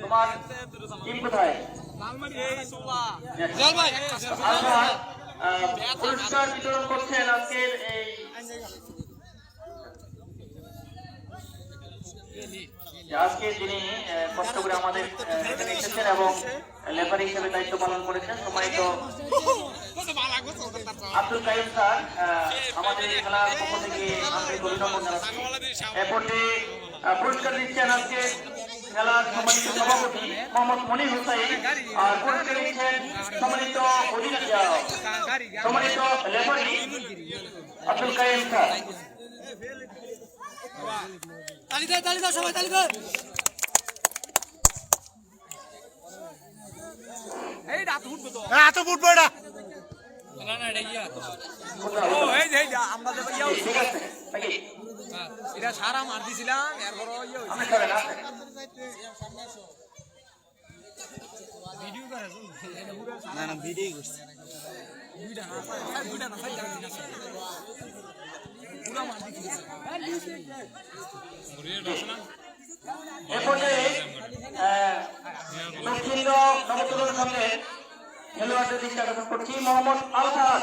তোমার টিম কোথায়? লালমাটি এই সোলা আলতাফ আহ, পুরস্কার বিতরণ করছেন আজকের এই আজকে যিনি কষ্ট করে আমাদের এসেছেন এবং লেফারি হিসেবে দায়িত্ব পালন করেছেন সম্মানিত আব্দুল কাইম স্যার আমাদের খেলার পক্ষ থেকে আন্তরিক অভিনন্দন জানাচ্ছি। এরপরে পুরস্কার দিচ্ছেন আজকে খেলার সম্মানিত সভাপতি মোহাম্মদ মনির হুসাইন। আর পুরস্কার দিচ্ছেন সম্মানিত সম্মানিত লেফারি আব্দুল কাইম স্যার। তালি দে তালি দে সবাই তালি দে। এই রাত উঠবে তো। এত ফুটবল এটা। ও এই যে এই যে আমরা ইয়া এটা সারা মার দিছিলাম এরপর ইয়ে হইছে। না। না না ভিডিও করছে। দুইটা না দুইটা না চাই যাবে না পুরা মার দিছি। এ পর্যায়ে দক্ষিণ নবতরুণ সঙ্গে খেলোয়াড়দের আকর্ষণ করছি। মোহাম্মদ আলহাদ